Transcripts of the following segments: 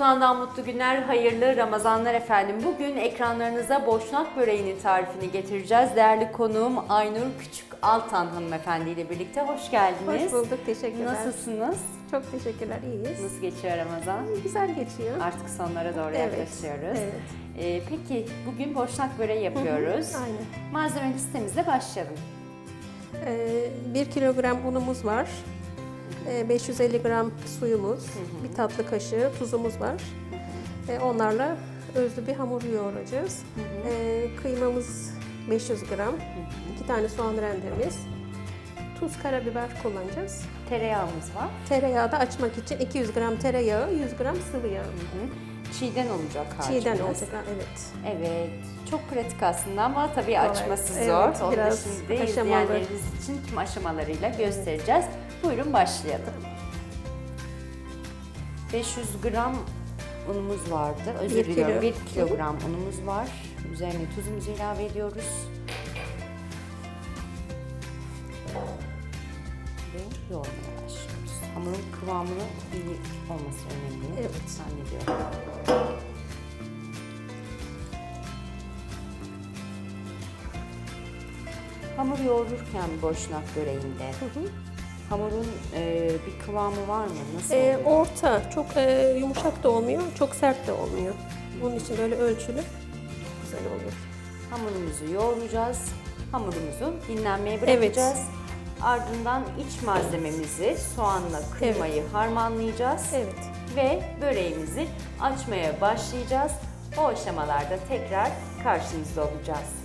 Mutfağından mutlu günler, hayırlı Ramazanlar efendim. Bugün ekranlarınıza boşnak böreğinin tarifini getireceğiz. Değerli konuğum Aynur Küçük Altan hanımefendi ile birlikte hoş geldiniz. Hoş bulduk, teşekkürler. Nasılsınız? Çok teşekkürler, iyiyiz. Nasıl geçiyor Ramazan? Güzel geçiyor. Artık sonlara doğru Evet, yaklaşıyoruz. evet. Ee, peki bugün boşnak böreği yapıyoruz. Aynen. Malzeme listemizle başlayalım. Ee, 1 kilogram unumuz var. Ee, 550 gram suyumuz, bir tatlı kaşığı tuzumuz var. Ee, onlarla özlü bir hamur yoğuracağız. Ee, kıymamız 500 gram, iki tane soğan rendemiz, tuz, karabiber kullanacağız. Tereyağımız var. Tereyağı da açmak için 200 gram tereyağı, 100 gram sıvı yağ. Hı. Çiğden olacak harcımız. Çiğden olacak, ha, evet. Evet, çok pratik aslında ama tabii açması evet, zor. Onu da biraz şimdi aşamalı. izleyenlerimiz için tüm aşamalarıyla göstereceğiz. Buyurun başlayalım. 500 gram unumuz vardı. Özür Bir diliyorum. kilo. 1 kilogram unumuz var. Üzerine tuzumuzu ilave ediyoruz. Ve yoğurmaya başlıyoruz. Hamurun kıvamının iyi olması önemli. Evet. Zannediyorum. Hamur yoğururken boşnak böreğinde hamurun e, bir kıvamı var mı? Nasıl oluyor? orta, çok e, yumuşak da olmuyor, çok sert de olmuyor. Bunun için böyle ölçülü güzel oluyor. Hamurumuzu yoğuracağız. Hamurumuzu dinlenmeye bırakacağız. Ardından iç malzememizi soğanla kıymayı harmanlayacağız. Evet. Ve böreğimizi açmaya başlayacağız. O aşamalarda tekrar karşınızda olacağız.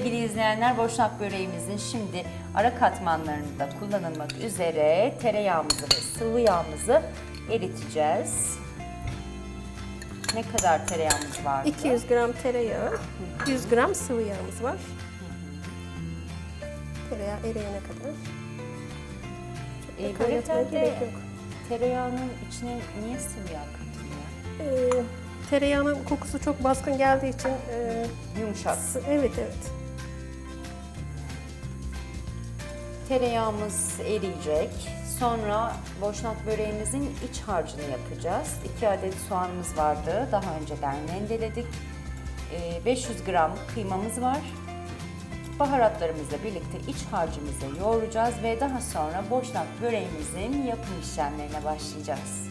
Sevgili izleyenler, boşnak böreğimizin şimdi ara katmanlarında kullanılmak üzere tereyağımızı ve sıvı yağımızı eriteceğiz. Ne kadar tereyağımız var? 200 gram tereyağı, 100 gram sıvı yağımız var. Tereyağı eriyene kadar. Ee, Çok da böreklerde gerek yok. tereyağının içine niye sıvı yağ katılıyor? Ee, tereyağının kokusu çok baskın geldiği için e, Yumuşak. s- evet evet. Tereyağımız eriyecek. Sonra boşnak böreğimizin iç harcını yapacağız. 2 adet soğanımız vardı. Daha önceden rendeledik. Ee, 500 gram kıymamız var. Baharatlarımızla birlikte iç harcımızı yoğuracağız ve daha sonra boşnak böreğimizin yapım işlemlerine başlayacağız.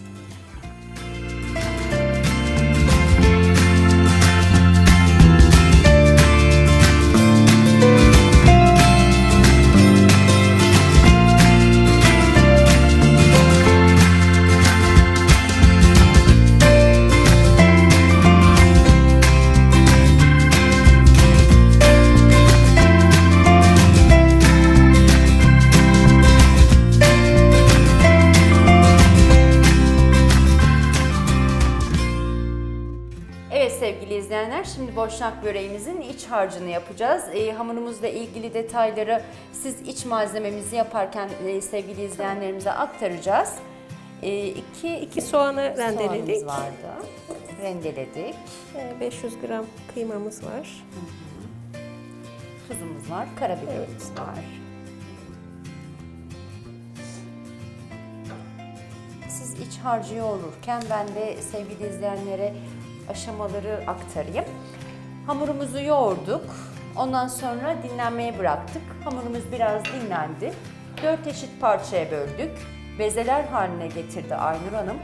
Sevgili izleyenler, şimdi boşnak böreğimizin iç harcını yapacağız. Ee, hamurumuzla ilgili detayları siz iç malzememizi yaparken e, sevgili izleyenlerimize aktaracağız. Ee, iki, İki soğanı rendeledik. vardı. Rendeledik. Ee, 500 gram kıymamız var. Tuzumuz var, karabiberimiz Evet. var. Siz iç harcı yoğururken ben de sevgili izleyenlere aşamaları aktarayım. Hamurumuzu yoğurduk. Ondan sonra dinlenmeye bıraktık. Hamurumuz biraz dinlendi. Dört eşit parçaya böldük. Bezeler haline getirdi Aynur Hanım.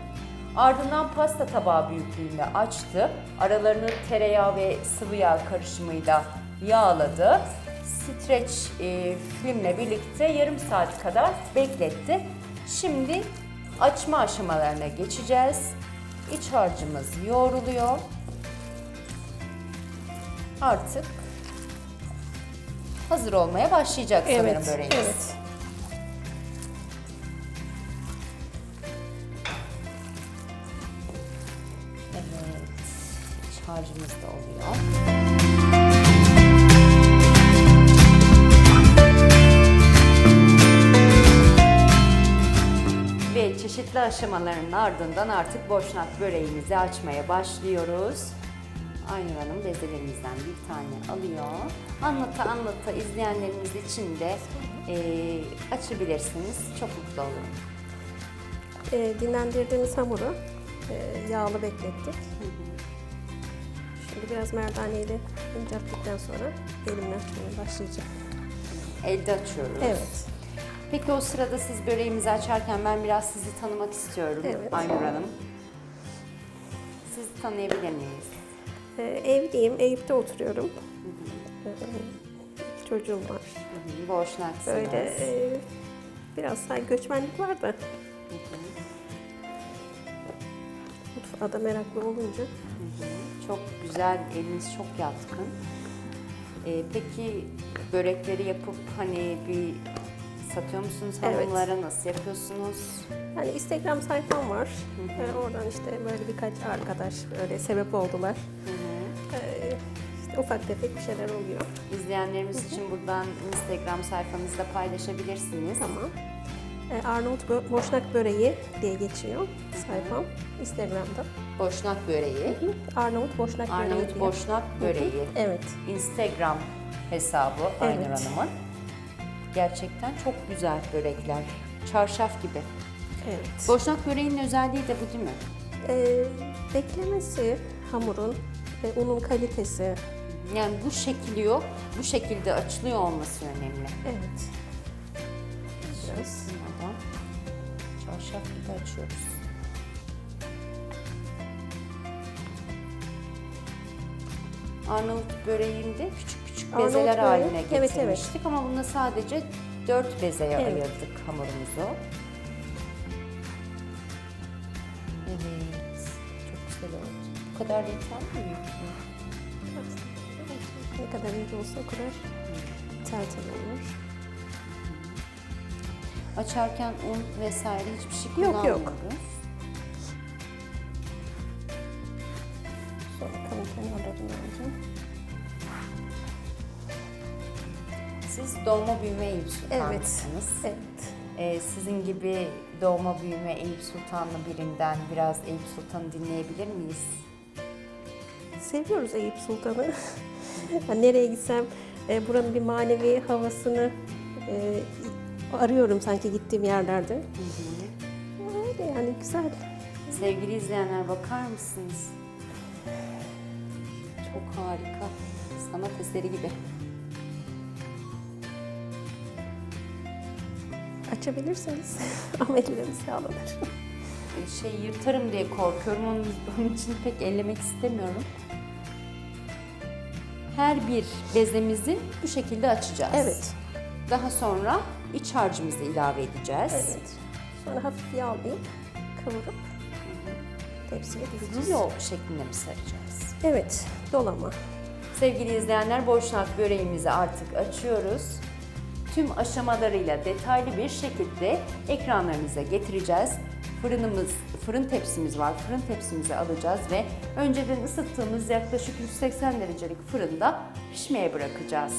Ardından pasta tabağı büyüklüğünde açtı. Aralarını tereyağı ve sıvı yağ karışımıyla yağladı. Streç e, filmle birlikte yarım saat kadar bekletti. Şimdi açma aşamalarına geçeceğiz. İç harcımız yoğruluyor. Artık hazır olmaya başlayacak evet, böreğimiz. Evet. Evet. İç harcımız da oluyor. Ve çeşitli aşamaların ardından artık boşnak böreğimizi açmaya başlıyoruz. Aynur Hanım bezelerimizden bir tane alıyor. Anlata anlata izleyenlerimiz için de eee, açabilirsiniz. Çok mutlu olurum. E, dinlendirdiğimiz hamuru e, yağlı beklettik. Şimdi biraz merdaneyle incelttikten sonra elimle açmaya başlayacağım. Elde açıyoruz. Evet. Peki o sırada siz böreğimizi açarken ben biraz sizi tanımak istiyorum Evet. Aynur Hanım. Sizi tanıyabilir miyiz? E, evliyim, Eyüp'te oturuyorum. E, iki çocuğum var. Boşnaksınız. Böyle e, biraz daha göçmenlik var da. Mutfağa da meraklı olunca. Çok güzel, eliniz çok yatkın. Ee, peki börekleri yapıp hani bir satıyor musunuz Evet. hanımlara? Nasıl yapıyorsunuz? Yani Instagram sayfam var. E, oradan işte böyle birkaç arkadaş öyle sebep oldular. E, işte ufak tefek bir şeyler oluyor. İzleyenlerimiz için buradan Instagram sayfanızda paylaşabilirsiniz. Tamam. E, Arnavut Boşnak Böreği diye geçiyor sayfam Instagram'da. Boşnak böreği, Arnavut Boşnak Böreği Arnavut. Boşnak böreği. Evet. Instagram hesabı Aynur Evet. Hanım'ın. Gerçekten çok güzel börekler. Çarşaf gibi. Evet. Boşnak böreğinin özelliği de bu değil mi? E, beklemesi hamurun, e, unun kalitesi. Yani bu şekiliyor, bu şekilde açılıyor olması önemli. Evet. Biraz. Çarşaf gibi açıyoruz. Arnavut böreğinde küçük küçük Arnavut bezeler böreği, haline evet, evet. getirmiştik ama bunda sadece dört bezeye Evet. ayırdık hamurumuzu. Evet, çok güzel oldu. Bu kadar yeter mi? Ne kadar ince olsa o kadar tertemiz olur. Açarken un vesaire hiçbir şey Yok, yok. Doğma büyüme Eyüp Evet. Sultanlısınız. Evet. Ee, sizin gibi doğma büyüme Eyüp Sultanlı birinden biraz Eyüp Sultan'ı dinleyebilir miyiz? Seviyoruz Eyüp Sultan'ı. Yani nereye gitsem e, buranın bir manevi havasını e, arıyorum sanki gittiğim yerlerde. Öyle yani güzel. Sevgili izleyenler bakar mısınız? Çok harika. Sanat eseri gibi. Açabilirsiniz ama elleriniz yağlanır. Ee, Şey yırtarım diye korkuyorum. Onun, onun için pek ellemek istemiyorum. Her bir bezemizi bu şekilde açacağız. Evet. Daha sonra iç harcımızı ilave edeceğiz. Evet. Sonra hafif yağlayıp kavurup tepsiye dizeceğiz. Rulo şeklinde mi saracağız? Evet, dolama. Sevgili izleyenler boşnak böreğimizi artık açıyoruz. Tüm aşamalarıyla detaylı bir şekilde ekranlarınıza getireceğiz. Fırınımız, fırın tepsimiz var. Fırın tepsimizi alacağız ve önceden ısıttığımız yaklaşık 180 derecelik fırında pişmeye bırakacağız.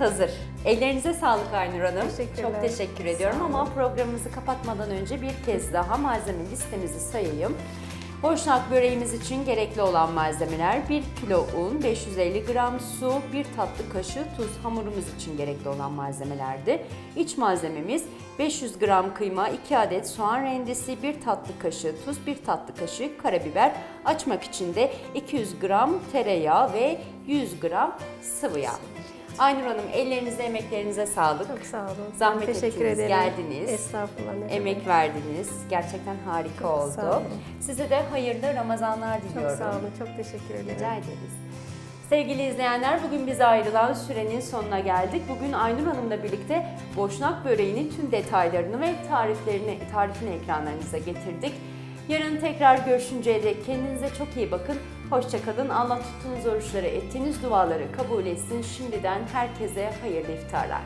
Hazır. Ellerinize sağlık Aynur Hanım. Teşekkürler. Çok teşekkür ediyorum ama programımızı kapatmadan önce bir kez daha malzeme listemizi sayayım. Boşnak böreğimiz için gerekli olan malzemeler 1 kilo un, 550 gram su, 1 tatlı kaşığı tuz hamurumuz için gerekli olan malzemelerdi. İç malzememiz 500 gram kıyma, 2 adet soğan rendesi, 1 tatlı kaşığı tuz, 1 tatlı kaşığı karabiber. Açmak için de 200 gram tereyağı ve 100 gram sıvı yağ. Aynur Hanım ellerinize emeklerinize sağlık. Çok sağ olun. Zahmet Teşekkür ettiniz, ederim. geldiniz. Estağfurullah. ne Emek demek. verdiniz. Gerçekten harika Çok oldu. sağ olun. Size de hayırlı Ramazanlar Çok diliyorum. sağ olun. Çok teşekkür ederim. Rica ederiz. Sevgili izleyenler bugün bize ayrılan sürenin sonuna geldik. Bugün Aynur Hanım'la birlikte boşnak böreğinin tüm detaylarını ve tariflerini, tarifini ekranlarınıza getirdik. Yarın tekrar görüşünceye dek kendinize çok iyi bakın. Hoşçakalın. Allah tuttuğunuz oruçları, ettiğiniz duaları kabul etsin. Şimdiden herkese hayırlı iftarlar.